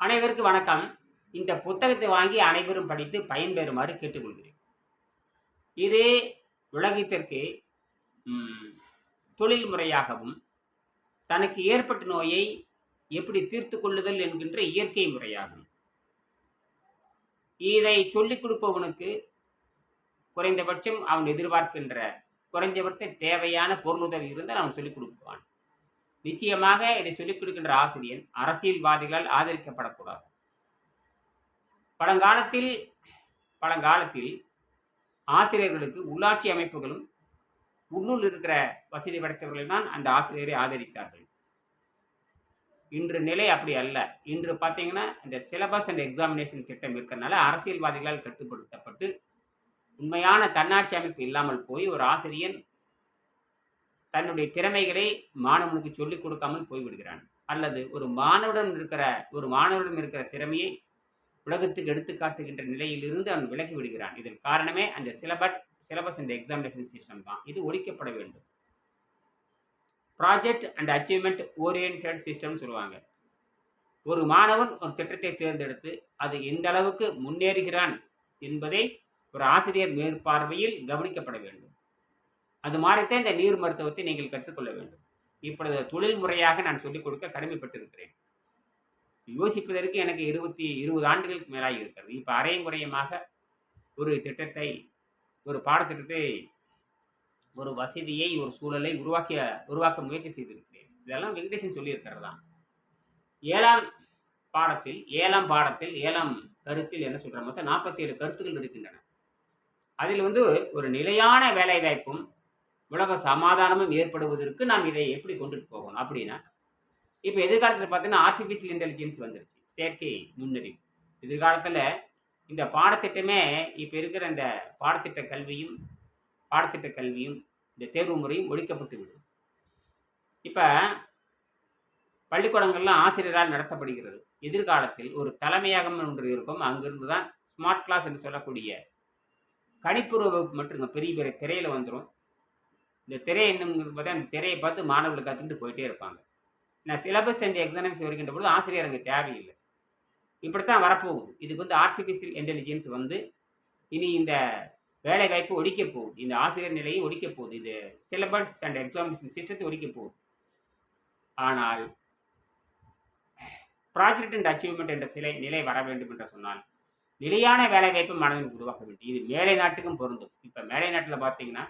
அனைவருக்கும் வணக்கம். இந்த புத்தகத்தை வாங்கி அனைவரும் படித்து பயன்பெறுமாறு கேட்டுக்கொள்கிறேன். இது உலகத்திற்கு தொழில் முறையாகவும் தனக்கு ஏற்பட்ட நோயை எப்படி தீர்த்து கொள்ளுதல் என்கின்ற இயற்கை முறையாகும் இதை சொல்லிக் கொடுப்பவனுக்கு குறைந்தபட்சம் அவன் எதிர்பார்க்கின்ற குறைந்தபட்ச தேவையான பொருளுதவி இருந்தால் அவன் சொல்லிக் கொடுப்பான். நிச்சயமாக இதை சொல்லிக் கொடுக்கின்ற ஆசிரியர் அரசியல்வாதிகளால் ஆதரிக்கப்படக்கூடாது. பழங்காலத்தில் பழங்காலத்தில் ஆசிரியர்களுக்கு உள்ளாட்சி அமைப்புகளும் உள்ளூர் இருக்கிற வசதி படைத்தவர்கள் தான் அந்த ஆசிரியரை ஆதரித்தார்கள். இன்று நிலை அப்படி அல்ல. இன்று பார்த்தீங்கன்னா இந்த சிலபஸ் அண்ட் எக்ஸாமினேஷன் திட்டம் இருக்கிறதுனால அரசியல்வாதிகளால் கட்டுப்படுத்தப்பட்டு உண்மையான தன்னாட்சி அமைப்பு இல்லாமல் போய் ஒரு ஆசிரியன் தன்னுடைய திறமைகளை மாணவனுக்கு சொல்லிக் கொடுக்காமல் போய்விடுகிறான். அல்லது ஒரு மாணவனிடம் இருக்கிற ஒரு மாணவனிடம் இருக்கிற திறமையை உலகத்துக்கு எடுத்துக்காட்டுகின்ற நிலையிலிருந்து அவன் விலகி விடுகிறான். இதன் காரணமே அந்த சிலபட் சிலபஸ் அண்ட் எக்ஸாமினேஷன் சிஸ்டம் தான். இது ஒழிக்கப்பட வேண்டும். ப்ராஜெக்ட் அண்ட் அச்சீவ்மெண்ட் ஓரியன்ட் சிஸ்டம்னு சொல்லுவாங்க. ஒரு மாணவன் ஒரு திட்டத்தை தேர்ந்தெடுத்து அது எந்த அளவுக்கு முன்னேறுகிறான் என்பதை ஒரு ஆசிரியர் மேற்பார்வையில் கவனிக்கப்பட வேண்டும். அது மாதிரித்தான் இந்த நீர் மருத்துவத்தை நீங்கள் கற்றுக்கொள்ள வேண்டும். இப்பொழுது தொழில் முறையாக நான் சொல்லிக் கொடுக்க கடமைப்பட்டிருக்கிறேன். யோசிப்பதற்கு எனக்கு இருபத்தி இருபது ஆண்டுகளுக்கு மேலாகி இருக்கிறது. இப்போ அரையும் குறையமாக ஒரு திட்டத்தை ஒரு பாடத்திட்டத்தை ஒரு வசதியை ஒரு சூழலை உருவாக்கிய உருவாக்க முயற்சி செய்திருக்கிறேன். இதெல்லாம் வெங்கடேசன் சொல்லியிருக்கிறது? தான் ஏழாம் பாடத்தில் ஏழாம் பாடத்தில் ஏழாம் கருத்தில் என்ன சொல்கிற மொத்தம் நாற்பத்தி ஏழு கருத்துக்கள் இருக்கின்றன. அதில் வந்து ஒரு நிலையான வேலைவாய்ப்பும் உலக சமாதானமும் ஏற்படுவதற்கு நாம் இதை எப்படி கொண்டுட்டு போகணும் அப்படின்னா இப்போ எதிர்காலத்தில் பார்த்தீங்கன்னா ஆர்டிஃபிஷியல் இன்டெலிஜென்ஸ் வந்துருச்சு செயற்கை நுண்ணறிவு. எதிர்காலத்தில் இந்த பாடத்திட்டமே இப்போ இருக்கிற இந்த பாடத்திட்ட கல்வியும் பாடத்திட்ட கல்வியும் இந்த தேர்வு முறையும் ஒழிக்கப்பட்டு விடும் இப்போ பள்ளிக்கூடங்கள்லாம் ஆசிரியரால் நடத்தப்படுகிறது. எதிர்காலத்தில் ஒரு தலைமையகம் ஒன்று இருக்கும் அங்கிருந்து தான் ஸ்மார்ட் கிளாஸ் என்று சொல்லக்கூடிய கணிப்புற வகுப்பு மட்டும் பெரிய பெரிய திரையில் வந்துடும் இந்த திரை என்னங்கிறது பார்த்தா அந்த திரையை பார்த்து மாணவர்கள் கற்றுட்டு போயிட்டே இருப்பாங்க. நான் சிலபஸ் அண்ட் எக்ஸாம்ஸ் வருகின்ற பொழுது ஆசிரியர் அங்கே தேவையில்லை. இப்படித்தான் வரப்போகுது. இதுக்கு வந்து ஆர்டிஃபிஷியல் இன்டெலிஜென்ஸ் வந்து இனி இந்த வேலை வாய்ப்பு ஒழிக்க போகுது. இந்த ஆசிரியர் நிலையை ஒழிக்க போகுது. இது சிலபஸ் அண்ட் எக்ஸாமினேஷன் சிஸ்டத்தை ஒழிக்க போகுது. ஆனால் ப்ராஜெக்ட் அண்ட் அச்சீவ்மெண்ட் என்ற சிலை நிலை வர வேண்டும் என்று சொன்னால் நிலையான வேலை வாய்ப்பு மாணவர்களுக்கு உருவாக்க வேண்டும். இது மேலை நாட்டுக்கும் பொருந்தும். இப்போ மேலை நாட்டில் பார்த்தீங்கன்னா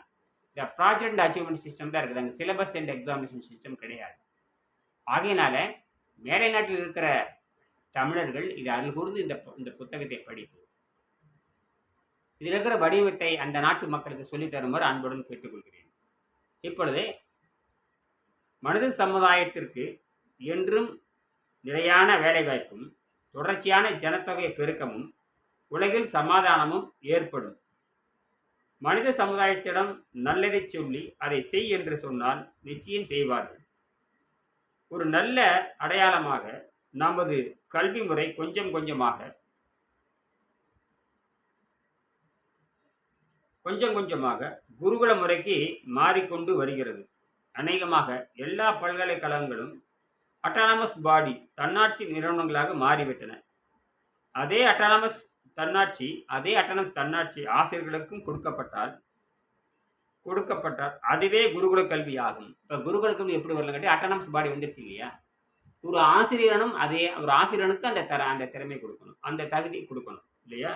இந்த ப்ராஜெக்ட் அண்ட் அச்சீவ்மெண்ட் சிஸ்டம் தான் இருக்குது. அங்கே சிலபஸ் அண்ட் எக்ஸாமினேஷன் சிஸ்டம் கிடையாது. ஆகையினால மேலை நாட்டில் இருக்கிற தமிழர்கள் இது அருள் கூர்ந்து இந்த இந்த புத்தகத்தை படிப்பு இதில் இருக்கிற வடிவத்தை அந்த நாட்டு மக்களுக்கு சொல்லித் தருமாறு அன்புடன் கேட்டுக்கொள்கிறேன். இப்பொழுது மனித சமுதாயத்திற்கு என்றும் நிலையான வேலைவாய்ப்பும் தொடர்ச்சியான ஜனத்தொகை பெருக்கமும் உலகில் சமாதானமும் ஏற்படும். மனித சமுதாயத்திடம் நல்லதை சொல்லி அதை செய் என்று சொன்னால் நிச்சயம் செய்வார்கள். ஒரு நல்ல அடையாளமாக நமது கல்வி முறை கொஞ்சம் கொஞ்சமாக கொஞ்சம் கொஞ்சமாக குருகுல முறைக்கு மாறிக்கொண்டு வருகிறது. அநேகமாக எல்லா பல்கலைக்கழகங்களும் அட்டானமஸ் பாடி தன்னாட்சி நிறுவனங்களாக மாறிவிட்டன. அதே அட்டானமஸ் தன்னாட்சி அதே அட்டனன்ஸ் தன்னாட்சி ஆசிரியர்களுக்கும் கொடுக்கப்பட்டால் கொடுக்கப்பட்டால் அதுவே குருகுல கல்வி ஆகும் இப்போ குருகுல கல்வி எப்படி வரல கட்டி அட்டானமஸ் பாடி வந்துருச்சு இல்லையா? ஒரு ஆசிரியனும் அதே ஒரு ஆசிரியனுக்கு அந்த தர அந்த திறமை கொடுக்கணும். அந்த தகுதி கொடுக்கணும் இல்லையா?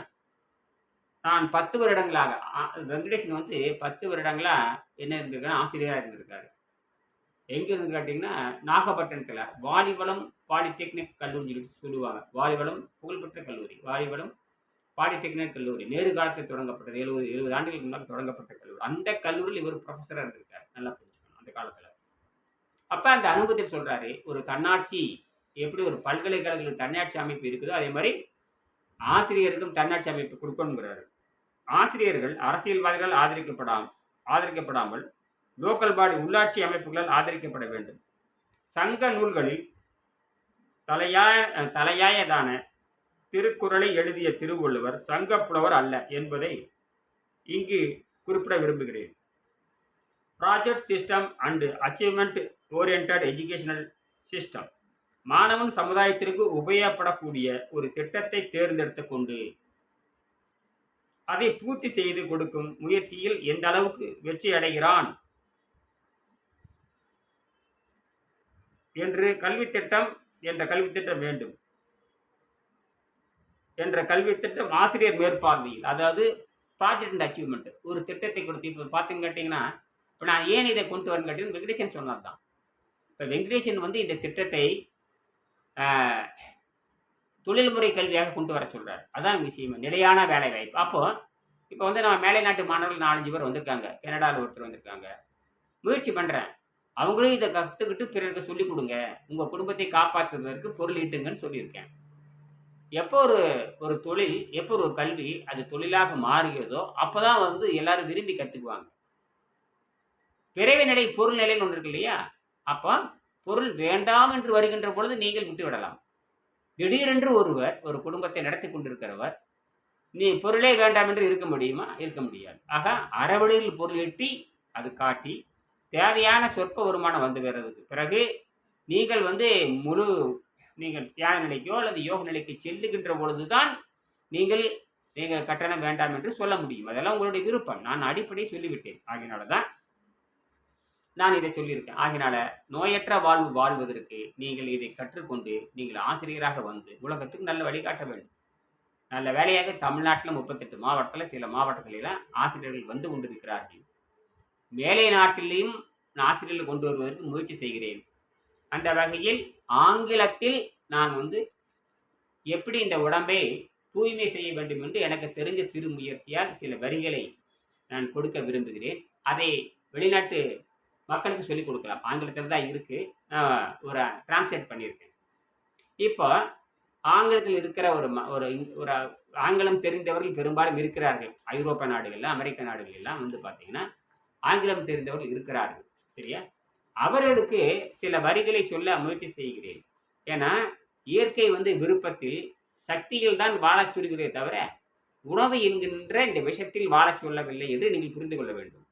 நான் பத்து வருடங்களாக வெங்கடேசன் வந்து பத்து வருடங்களா என்ன இருந்திருக்காரு? ஆசிரியராக இருந்திருக்காரு. எங்க இருந்து கேட்டிங்கன்னா நாகப்பட்டினத்தில் வாலிபலம் பாலிடெக்னிக் கல்லூரி சொல்லுவாங்க. வாலிபலம் புகழ்பெற்ற கல்லூரி. வாலிபலம் பாலிடெக்னிக் கல்லூரி நேரு காலத்தில் தொடங்கப்பட்டது எழுபது எழுபது ஆண்டுகளுக்கு முன்னாடி தொடங்கப்பட்ட கல்லூரி. அந்த கல்லூரியில் இவர் ப்ரொஃபஸராக இருந்திருக்கார் நல்லா புரிஞ்சுக்கணும் அந்த காலத்தில். அப்போ அந்த அனுபவத்தில் சொல்கிறாரு ஒரு தன்னாட்சி எப்படி ஒரு பல்கலைக்கழகங்களுக்கு தன்னாட்சி அமைப்பு இருக்குதோ அதே மாதிரி ஆசிரியருக்கும் தன்னாட்சி அமைப்பு கொடுக்கணுங்கிறாரு. ஆசிரியர்கள் அரசியல்வாதிகளால் ஆதரிக்கப்படாம ஆதரிக்கப்படாமல் லோக்கல் பாடி உள்ளாட்சி அமைப்புகளால் ஆதரிக்கப்பட வேண்டும். சங்க நூல்களில் தலையாய தலையாயதான திருக்குறளை எழுதிய திருவள்ளுவர் சங்கப்புலவர் அல்ல என்பதை இங்கு குறிப்பிட விரும்புகிறேன். Project system and achievement orient educational system மாணவன் சமுதாயத்திற்கு உபயோகப்படக்கூடிய ஒரு திட்டத்தை தேர்ந்தெடுத்து கொண்டு அதை பூர்த்தி செய்து கொடுக்கும் முயற்சியில் எந்த அளவுக்கு வெற்றி அடைகிறான் என்று கல்வித் திட்டம் என்ற கல்வித் திட்டம் வேண்டும். என்ற கல்வி திட்டம் ஆசிரியர் மேற்பார்வையில் அதாவது ப்ராஜெக்ட் அண்ட் அச்சீவ்மெண்ட் ஒரு திட்டத்தை கொடுத்து இப்போ பார்த்தீங்கன்னு கேட்டிங்கன்னா இப்போ நான் ஏன் இதை கொண்டு வரேன்னு கேட்டீங்கன்னா வெங்கடேசன் சொன்னது தான் இப்போ வெங்கடேசன் வந்து இந்த திட்டத்தை தொழில்முறை கல்வியாக கொண்டு வர சொல்கிறார் அதான் விஷயம். நிலையான வேலை வாய்ப்பு. அப்போது இப்போ வந்து நம்ம மேலை நாட்டு மாணவர்கள் நாலஞ்சு பேர் வந்திருக்காங்க. கனடாவில் ஒருத்தர் வந்திருக்காங்க. முயற்சி பண்ணுறேன் அவங்களும் இதை கற்றுக்கிட்டு பிறருக்கு சொல்லிக் கொடுங்க. உங்கள் குடும்பத்தை காப்பாற்றுவதற்கு பொருள் ஈட்டுங்கன்னு சொல்லியிருக்கேன். எப்போ ஒரு ஒரு தொழில் எப்போ ஒரு கல்வி அது தொழிலாக மாறுகிறதோ அப்போ தான் வந்து எல்லாரும் விரும்பி கற்றுக்குவாங்க விரைவு நிலை பொருள் நிலைன்னு ஒன்று இருக்கு இல்லையா? அப்போ பொருள் வேண்டாம் என்று வருகின்ற பொழுது நீங்கள் விட்டு விடலாம். திடீரென்று ஒருவர் ஒரு குடும்பத்தை நடத்தி கொண்டிருக்கிறவர் நீ பொருளே வேண்டாம் என்று இருக்க முடியுமா? இருக்க முடியாது. ஆக அறவழியில் பொருள் எட்டி அது காட்டி தேவையான சொற்ப வருமானம் வந்து வர்றதுக்கு பிறகு நீங்கள் வந்து முழு நீங்கள் தியான நிலைக்கோ அல்லது யோக நிலைக்கு செல்லுகின்ற பொழுதுதான் நீங்கள் நீங்கள் கட்டணம் வேண்டாம் என்று சொல்ல முடியும். அதெல்லாம் உங்களுடைய விருப்பம். நான் அடிப்படை சொல்லிவிட்டேன். ஆகினால தான் நான் இதை சொல்லியிருக்கேன். ஆகினால நோயற்ற வாழ்வு வாழ்வதற்கு நீங்கள் இதை கற்றுக்கொண்டு நீங்கள் ஆசிரியராக வந்து உலகத்துக்கு நல்ல வழிகாட்ட வேண்டும். நல்ல வேலையாக தமிழ்நாட்டில் முப்பத்தெட்டு மாவட்டத்தில் சில மாவட்டங்களில் ஆசிரியர்கள் வந்து கொண்டிருக்கிறார்கள். மேலை நாட்டிலையும் நான் ஆசிரியர்கள் கொண்டு வருவதற்கு முயற்சி செய்கிறேன். அந்த வகையில் ஆங்கிலத்தில் நான் வந்து எப்படி இந்த உடம்பை தூய்மை செய்ய வேண்டும் என்று எனக்கு தெரிஞ்ச சிறு முயற்சியால் சில வரிகளை நான் கொடுக்க விரும்புகிறேன். அதை வெளிநாட்டு மக்களுக்கு சொல்லிக் கொடுக்கலாம். ஆங்கிலத்தில் தான் இருக்குது நான் ஒரு டிரான்ஸ்லேட் பண்ணியிருக்கேன். இப்போ ஆங்கிலத்தில் இருக்கிற ஒரு ம- ஒரு ஒரு ஆங்கிலம் தெரிந்தவர்கள் பெரும்பாலும் இருக்கிறார்கள். ஐரோப்பிய நாடுகளில் அமெரிக்க நாடுகள் எல்லாம் வந்து பார்த்தீங்கன்னா ஆங்கிலம் தெரிந்தவர்கள் இருக்கிறார்கள். சரியா? அவர்களுக்கு சில வரிகளை சொல்ல முயற்சி செய்கிறேன். ஏன்னா இயற்கை வந்து விருப்பத்தில் சக்தியில் தான் வாழச் சொல்கிறதே தவிர உணவு என்கின்ற இந்த விஷத்தில் வாழச் சொல்லவில்லை என்று நீங்கள் புரிந்து கொள்ள வேண்டும்.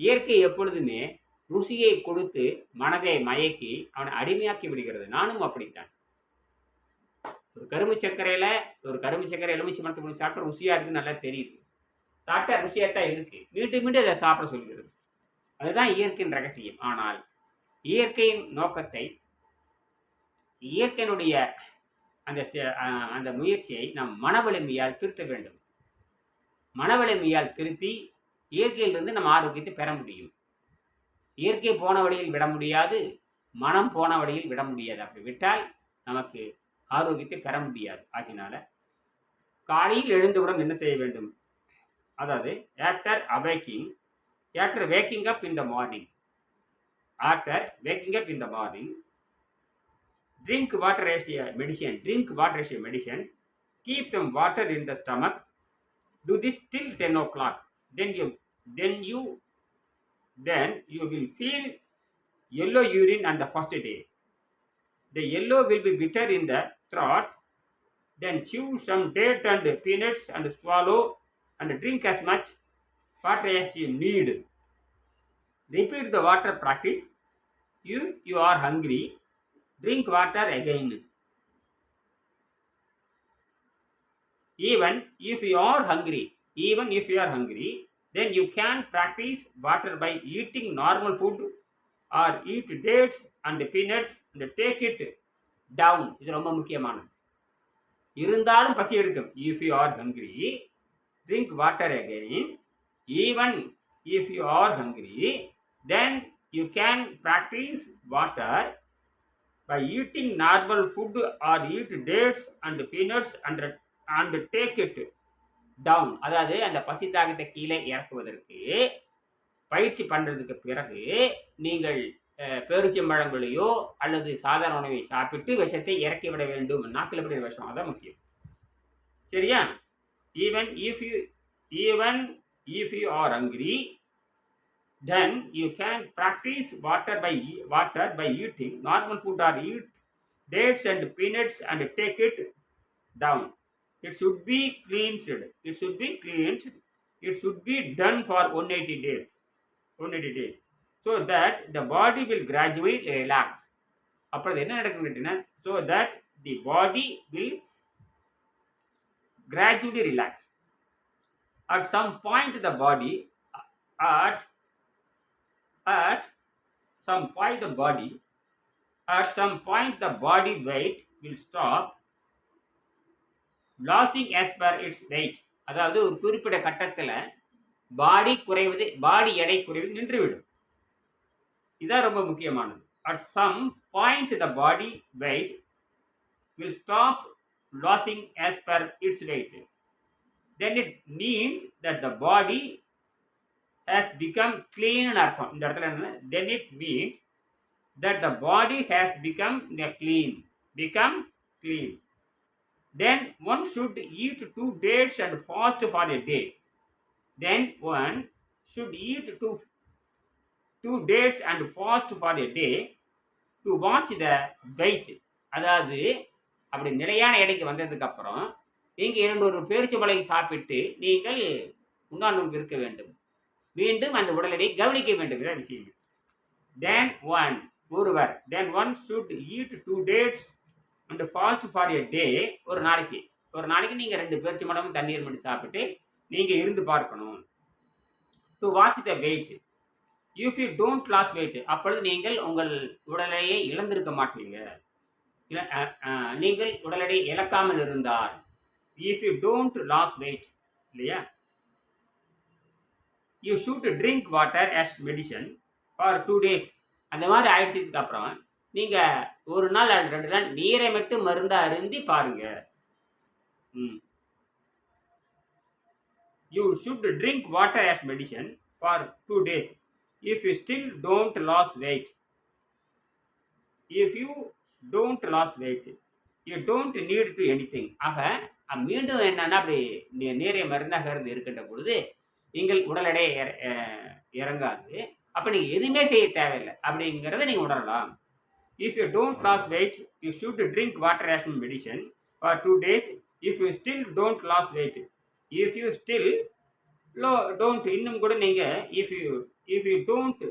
இயற்கை எப்பொழுதுமே ருசியை கொடுத்து மனதை மயக்கி அவனை அடிமையாக்கி விடுகிறது. நானும் அப்படித்தான். ஒரு கரும்பு சர்க்கரையில ஒரு கரும்பு சர்க்கரை எலுமிச்சை மரத்தை சாப்பிட்டா ருசியா இருக்குன்னு நல்லா தெரியுது. சாப்பிட்டா ருசியாக தான் இருக்கு. மீண்டும் மீண்டும் அதை சாப்பிட சொல்கிறது. அதுதான் இயற்கையின் ரகசியம். ஆனால் இயற்கையின் நோக்கத்தை இயற்கையினுடைய அந்த அந்த முயற்சியை நாம் மனவலிமையால் திருத்த வேண்டும். மனவலிமையால் திருத்தி இயற்கையிலிருந்து நம்ம ஆரோக்கியத்தை பெற முடியும். இயற்கை போன வழியில் விட முடியாது மனம் போன வழியில் விட முடியாது. அப்படி விட்டால் நமக்கு ஆரோக்கியத்தை பெற முடியாது. ஆகினால காலையில் எழுந்தவுடன் என்ன செய்ய வேண்டும்? அதாவது after awaking after waking up in the morning, after waking up in the morning, drink water as a medicine, drink water as a medicine, keep some water in the stomach, do this till 10 o'clock, then you, then you, then you will feel yellow urine on the first day. The yellow will be bitter in the throat, then chew some date and peanuts and swallow and drink as much water as you need. Repeat the water practice if you are hungry drink water again. Even if you are hungry, even if you are hungry, then you can practice water by eating normal food or eat dates and peanuts and take it down. இது ரொம்ப முக்கியமானது இருந்தாலும் பசி எடுக்கும் if you are hungry drink water again even if you are hungry then you can practise water by eating normal food or eat dates and peanuts and, and take it down அதாவது அந்த பசி தாகத்தை கீழே இறக்குவதற்கு பயிற்சி பண்ணுறதுக்கு பிறகு நீங்கள் அஹ், பேரிச்சம்பழங்களையோ அல்லது சாதாரண உணவை சாப்பிட்டு விஷத்தை இறக்கி விட வேண்டும். நாக்கில் விடுற விஷம்? அதான் முக்கியம். சரியா? Even if you even if you are hungry then you can practice water by water by eating normal food or eat dates and peanuts and take it down it should be cleansed it should be cleansed it should be done for 180 days 180 days so that the body will gradually relax அப்பொழுது என்ன நடக்கும் கேட்டீங்கன்னா so that the body will gradually relax. At some point, the body, at At some point, the body, at some point, the body weight will stop losing as per its weight அதாவது ஒரு குறிப்பிட்ட கட்டத்தில் பாடி குறைவது பாடி எடை குறைவது நின்றுவிடும் இதுதான் ரொம்ப முக்கியமானது at some point the body weight will stop losing as per its weight then it means that the body has become கிளீன்னு அர்த்தம் இந்த இடத்துல என்ன then it means that the body has become the clean become clean then one should eat two dates and fast for a day then one should eat two two dates and fast for a day to watch the weight அதாவது அப்படி நிலையான எடைக்கு வந்ததுக்கப்புறம் நீங்கள் இரண்டு ஒரு பேரிச்சம்பழகி சாப்பிட்டு நீங்கள் உண்ணாநோக்கு இருக்க வேண்டும் மீண்டும் அந்த உடல் எடையை கவனிக்க வேண்டும் இதான் விஷயம். தென் ஒன் ஒருவர். Then one should eat two dates and fast for a day ஒரு நாளைக்கு. ஒரு நாளைக்கு நீங்கள் ரெண்டு பேரிச்சி மடமும் தண்ணீர் மட்டும் சாப்பிட்டு நீங்கள் இருந்து பார்க்கணும். To watch the weight if you don't lose weight அப்பொழுது நீங்கள் உங்கள் உடலையே இழந்திருக்க மாட்டீங்க. நீங்கள் உடலடை இழக்காமல் இருந்தால். If you don't lose weight இல்லையா? You should drink water as medicine for two days அந்த மாதிரி ஆயிடுச்சதுக்கு அப்புறம் நீங்கள் ஒரு நாள் அல்லது ரெண்டு நாள் நீரை மட்டும் மருந்தாக அருந்தி பாருங்க. ம். You should drink water as medicine for two days if you still don't lose weight if you don't lose weight you don't need to anything ஆக மீண்டும் என்னன்னா அப்படி நீ- நீரை மருந்தாக இருக்கின்ற பொழுது நீங்கள் உடல் எடை இறங்காது. அப்போ நீங்கள் எதுவுமே செய்ய தேவையில்லை. அப்படிங்கிறத நீங்கள் உணரலாம். If you don't lose weight you should drink water ration medicine for two days if you still don't lose weight if you still low don't இன்னும் கூட நீங்கள் if you if you don't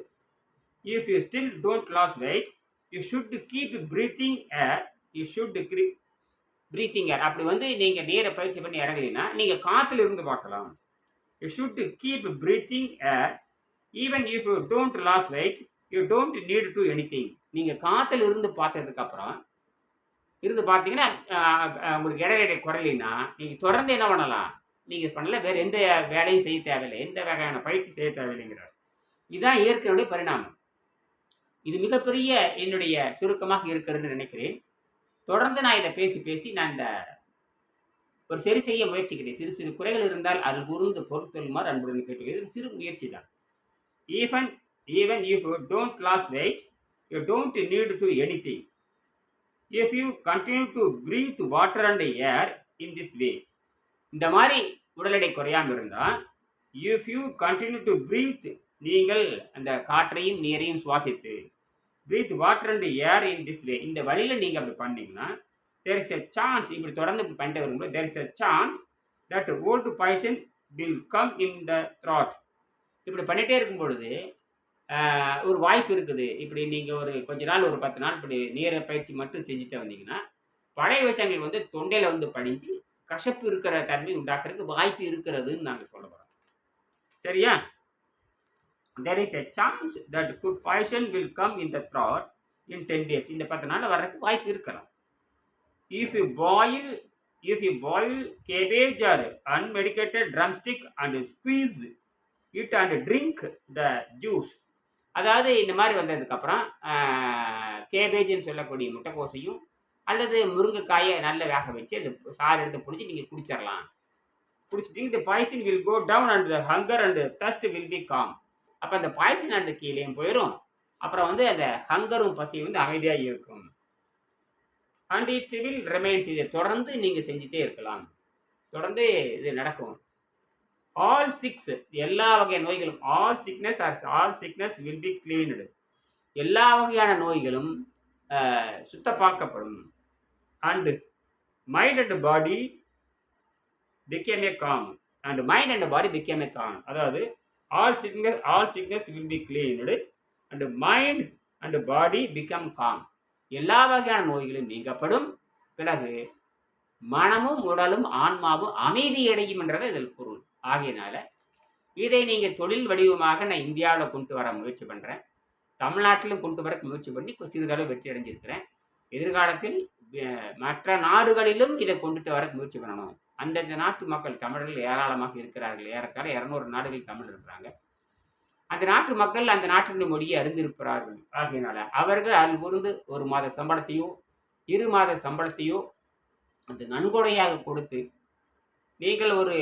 if you still don't lose weight you should keep breathing air you should க்ரீ breathing air அப்படி வந்து நீங்கள் நீரை பயிற்சி பண்ணி இறங்கலைன்னா நீங்கள் காற்றுல இருந்து பார்க்கலாம். You should keep breathing air even if you don't lose weight you don't need to anything நீங்கள் காற்றுல இருந்து பார்த்ததுக்கப்புறம் இருந்து பார்த்தீங்கன்னா உங்களுக்கு ஆஹ், உங்களுக்கு குறையினா நீங்கள் தொடர்ந்து என்ன பண்ணலாம்? நீங்கள் பண்ணல வேறு எந்த வேலையும் செய்ய தேவையில்லை. எந்த வகையான பயிற்சி செய்ய தேவையில்லைங்கிறார். இதுதான் இயற்கையுடைய பரிணாமம். இது மிகப்பெரிய என்னுடைய சுருக்கமாக இருக்கிறதுன்னு நினைக்கிறேன். தொடர்ந்து நான் இதை பேசி பேசி நான் இந்த ஒரு சரி செய்ய முயற்சிக்கிறேன். சிறு சிறு குறைகள் இருந்தால் அது கூர்ந்து பொறுத்தொள்ளுமாறு அன்புடன் கேட்டுக்கிறது சிறு முயற்சி தான் even even if you don't lose weight you don't need to anything if you continue to breathe water and air in this way இந்த மாதிரி உடல் எடை குறையாமல் இருந்தால் if you continue to breathe நீங்கள் அந்த காற்றையும் நீரையும் சுவாசித்து breathe water and air in this way இந்த வழியில் நீங்கள் அப்படி பண்ணீங்கன்னா தேர் இஸ் எ சான்ஸ் இப்படி தொடர்ந்து இப்படி பண்ணிட்டு வரும்போது there is a chance that old poison will come in the throat இப்படி பண்ணிகிட்டே இருக்கும் பொழுது ஒரு வாய்ப்பு இருக்குது. இப்படி நீங்கள் ஒரு கொஞ்ச நாள் ஒரு பத்து நாள் இப்படி நீர பயிற்சி மட்டும் செஞ்சுட்டு வந்தீங்கன்னா பழைய விஷயங்கள் வந்து தொண்டையில் வந்து படிஞ்சு கசப்பு இருக்கிற தன்மை உண்டாக்குறதுக்கு வாய்ப்பு இருக்கிறதுன்னு நாங்கள் சொல்ல போகிறோம் சரியா? There is a chance that good poison will come in the throat in ten days இந்த பத்து நாள் வர்றதுக்கு வாய்ப்பு இருக்கலாம். If you boil if you boil cabbage or unmedicated drumstick and squeeze it and drink the juice அதாவது இந்த மாதிரி வந்ததுக்கப்புறம் கேபேஜ்னு சொல்லக்கூடிய முட்டைக்கோசையும் அல்லது முருங்கைக்காயை நல்ல வேக வச்சு அது சாறு எடுத்து பிடிச்சி நீங்கள் குடிச்சிடலாம் குடிச்சிட்டிங்க இந்த poison will go down and the hunger and thirst will be calm அப்போ அந்த பாய்சன் அந்த கீழேயும் போயிடும் அப்புறம் வந்து அந்த ஹங்கரும் பசியும் வந்து அமைதியாக இருக்கும். அண்ட் இட் வில் ரிமைன்ஸ் இதை தொடர்ந்து நீங்கள் செஞ்சுட்டே இருக்கலாம். தொடர்ந்து இது நடக்கும். ஆல் சிக்ஸ் எல்லா வகையான நோய்களும் all sickness are all sickness will be cleaned எல்லா வகையான நோய்களும் ah, சுத்தப்பாக்கப்படும். And mind and body become a calm and mind and body become a calm அதாவது all sickness all sickness will be cleaned and mind and body become calm எல்லா வகையான நோய்களும் நீங்கப்படும் பிறகு மனமும் உடலும் ஆன்மாவும் அமைதி அடையும் என்றது இதில் பொருள். ஆகையினால இதை நீங்கள் தொழில் வடிவமாக நான் இந்தியாவில் கொண்டு வர முயற்சி பண்ணுறேன் தமிழ்நாட்டிலும் கொண்டு வர முயற்சி பண்ணி சிறிதளவு வெற்றி அடைஞ்சிருக்கிறேன். எதிர்காலத்தில் மற்ற நாடுகளிலும் இதை கொண்டுட்டு வர முயற்சி பண்ணணும். அந்தந்த நாட்டு மக்கள் தமிழர்கள் ஏராளமாக இருக்கிறார்கள். ஏறத்தாழ இரநூறு நாடுகள் தமிழ் இருக்கிறாங்க. அந்த நாட்டு மக்கள் அந்த நாட்டினுடைய மொழியை அறிந்திருக்கிறார்கள். ஆகையினால அவர்கள் அதில் இருந்து ஒரு மாத சம்பளத்தையோ இரு மாத சம்பளத்தையோ அந்த நன்கொடையாக கொடுத்து நீங்கள் ஒரு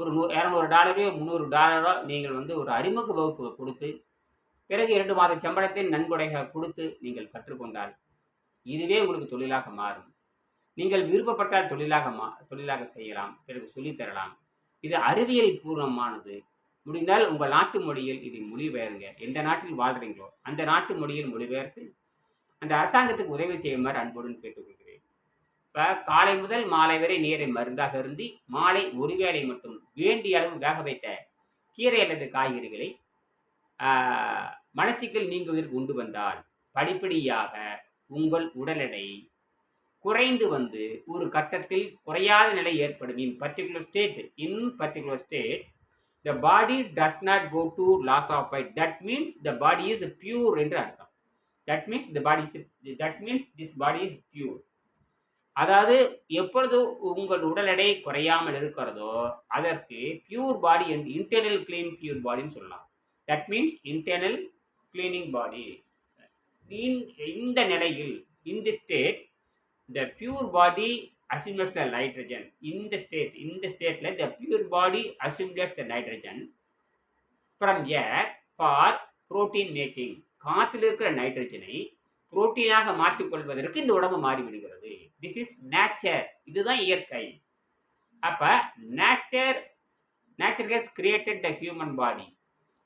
ஒரு நூ இரநூறு டாலரோ முந்நூறு டாலரோ நீங்கள் வந்து ஒரு அறிமுக வகுப்பு கொடுத்து பிறகு இரண்டு மாத சம்பளத்தை நன்கொடையாக கொடுத்து நீங்கள் கற்றுக்கொண்டால் இதுவே உங்களுக்கு தொழிலாக மாறும். நீங்கள் விருப்பப்பட்டால் தொழிலாக மா தொழிலாக செய்யலாம் பிறகு சொல்லித் தரலாம் இது அறிவியல் பூர்வமானது. முடிந்தால் உங்கள் நாட்டு மொழியில் இதை மொழிபெயருங்க. எந்த நாட்டில் வாழ்கிறீங்களோ அந்த நாட்டு மொழியில் மொழிபெயர்த்து அந்த அரசாங்கத்துக்கு உதவி செய்யுமாறு அன்புடன் கேட்டுக்கொள்கிறேன். இப்போ காலை முதல் மாலை வரை நீரை மருந்தாக இருந்து மாலை ஒரு வேளை மட்டும் வேண்டிய அளவு வேக வைத்த கீரை அல்லது காய்கறிகளை ஆஹ், மலச்சிக்கல் நீங்குவதற்கு உண்டு வந்தால் படிப்படியாக உங்கள் உடல் எடை குறைந்து வந்து ஒரு கட்டத்தில் குறையாத நிலை ஏற்படும். In particular state in particular state the body does not go to loss of weight. That means the body is pure என்று அர்த்தம். That means the body is that means this body is pure அதாவது எப்பொழுது உங்கள் உடல் எடை குறையாமல் இருக்கிறதோ அதற்கு பியூர் பாடி என்று இன்டர்னல் கிளீன் பியூர் பாடின்னு சொல்லலாம். That means internal cleaning body இந்த நிலையில் இந்த state the pure body assimilates the nitrogen in the state in the state like the pure body assimilates the nitrogen from air for protein making. காற்றில் இருக்கிற நைட்ரஜனை புரோட்டீனாக மாற்றிக்கொள்வதற்கு இந்த உடம்பு மாறிவிடுகிறது. திஸ் இஸ் நேச்சர் இதுதான் இயற்கை. அப்போ nature nature has created the human body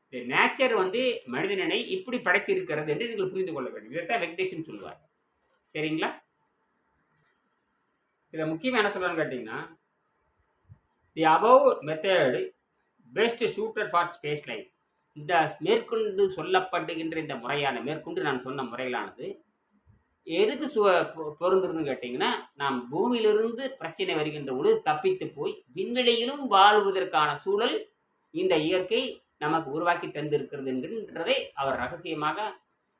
இந்த நேச்சர் வந்து மனிதனை இப்படி படைத்திருக்கிறது என்று நீங்கள் புரிந்து கொள்ள வேண்டும். இதைத்தான் வெங்கடேஷன் சொல்லுவார் சரிங்களா? இதில் முக்கியமாக என்ன சொல்லணும்னு கேட்டிங்கன்னா the above method best suited for space life இந்த மேற்கொண்டு சொல்லப்படுகின்ற இந்த முறையான மேற்கொண்டு நான் சொன்ன முறைகளானது எதுக்கு சு பொருந்துருன்னு கேட்டிங்கன்னா நாம் பூமியிலிருந்து பிரச்சனை வருகின்ற பொழுது தப்பித்து போய் விண்வெளியிலும் வாழ்வதற்கான சூழல் இந்த இயற்கை நமக்கு உருவாக்கி தந்திருக்கிறது என்கின்றதை அவர் ரகசியமாக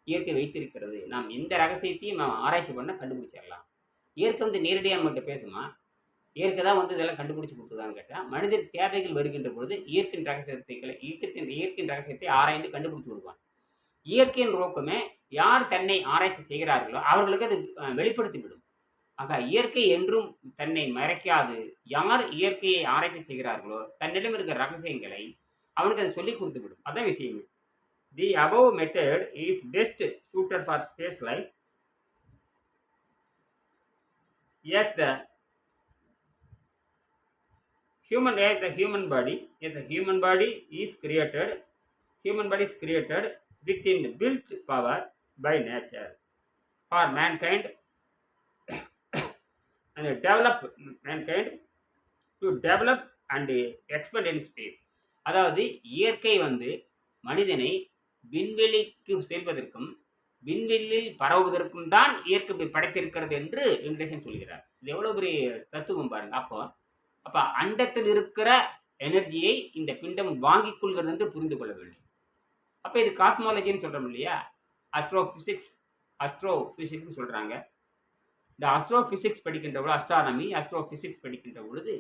இயற்கை வைத்திருக்கிறது. நாம் எந்த ரகசியத்தையும் நாம் ஆராய்ச்சி பண்ண கண்டுபிடிச்சிடலாம். இயற்கை வந்து நேரடியாக நம்மகிட்ட பேசுமா? இயற்கை தான் வந்து இதெல்லாம் கண்டுபிடிச்சி கொடுத்துதான்னு கேட்டால் மனிதர் தேவைகள் வருகின்ற பொழுது இயற்கையின் ரகசியத்தை இயற்கையின் இயற்கையின் ரகசியத்தை ஆராய்ந்து கண்டுபிடிச்சி கொடுப்பான் இயற்கையின் நோக்கமே யார் தன்னை ஆராய்ச்சி செய்கிறார்களோ அவர்களுக்கு அது வெளிப்படுத்திவிடும் ஆக இயற்கை என்றும் தன்னை மறைக்காது. யார் இயற்கையை ஆராய்ச்சி செய்கிறார்களோ தன்னிடம் இருக்கிற ரகசியங்களை அவனுக்கு அதை சொல்லி கொடுத்து விடும். அதான் விஷயமே. The above method is best suited for space life yes the human as the human body yes the human body is created human body is created within the built power by nature for mankind and develop mankind to develop and expand in space அதாவது இயற்கை வந்து மனிதனை விண்வெளிக்கு செல்வதற்கும் விண்வெளியில் பரவுவதற்கும் தான் இயற்கை இப்படி படைத்திருக்கிறது என்று வெங்கடேசன் சொல்கிறார். இது எவ்வளவு பெரிய தத்துவம் பாருங்க. அப்போ அப்ப அண்டத்தில் இருக்கிற எனர்ஜியை இந்த பிண்டம் வாங்கிக் கொள்கிறது என்று புரிந்து கொள்ள வேண்டும். அப்ப இது காஸ்மாலஜின்னு சொல்றோம் இல்லையா? அஸ்ட்ரோ பிசிக்ஸ் அஸ்ட்ரோ பிசிக்ஸ்னு சொல்றாங்க. இந்த அஸ்ட்ரோ பிசிக்ஸ் படிக்கின்ற பொழுது அஸ்ட்ரானமி அஸ்ட்ரோ பிசிக்ஸ் படிக்கின்ற பொழுது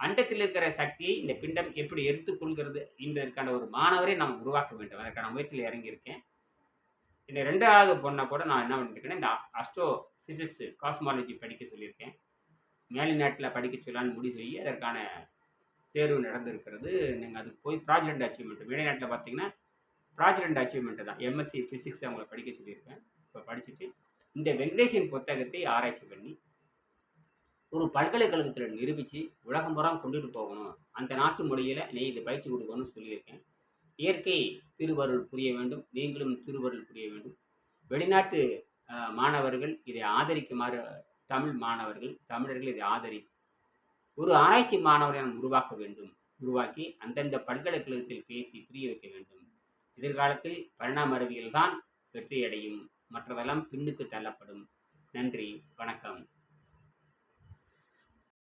அண்டத்தில் இருக்கிற சக்தியை இந்த பிண்டம் எப்படி எடுத்துக்கொள்கிறது என்பதற்கான ஒரு மாணவரை நாம் உருவாக்க வேண்டும். அதற்கான முயற்சியில் இறங்கியிருக்கேன். இந்த ரெண்டாவது பொண்ணை கூட நான் என்ன பண்ணிருக்கேன் இந்த அஸ்ட்ரோ ஃபிசிக்ஸ் காஸ்மாலஜி படிக்க சொல்லியிருக்கேன். மேலை நாட்டில் படிக்க சொல்லான்னு முடிவு செய்ய அதற்கான தேர்வு நடந்திருக்கிறது. நீங்கள் அதுக்கு போய் ப்ராஜெக்ட் அச்சீவ்மெண்ட் நாட்டில் பார்த்தீங்கன்னா ப்ராஜெக்ட் அச்சீவ்மெண்ட் தான். எம்எஸ்சி ஃபிசிக்ஸ் அவங்கள படிக்க சொல்லியிருக்கேன். இப்போ படிச்சுட்டு இந்த வெங்கடேஷன் புத்தகத்தை ஆராய்ச்சி பண்ணி ஒரு பல்கலைக்கழகத்தில் நிரூபித்து உலகம் புறம் கொண்டுட்டு போகணும். அந்த நாட்டு மொழியில் நீ இதை பயிற்சி கொடுக்கணும்னு சொல்லியிருக்கேன். இயற்கை திருவருள் புரிய வேண்டும் நீங்களும் திருவருள் புரிய வேண்டும். வெளிநாட்டு மாணவர்கள் இதை ஆதரிக்குமாறு தமிழ் மாணவர்கள் தமிழர்கள் இதை ஆதரி ஒரு ஆராய்ச்சி மாணவரை நாம் உருவாக்க வேண்டும். உருவாக்கி அந்தந்த பல்கலைக்கழகத்தில் பேசி புரிய வைக்க வேண்டும். எதிர்காலத்தில் பரிணாம அறிவியல் தான் வெற்றியடையும். மற்றதெல்லாம் பின்னுக்கு தள்ளப்படும். நன்றி வணக்கம்.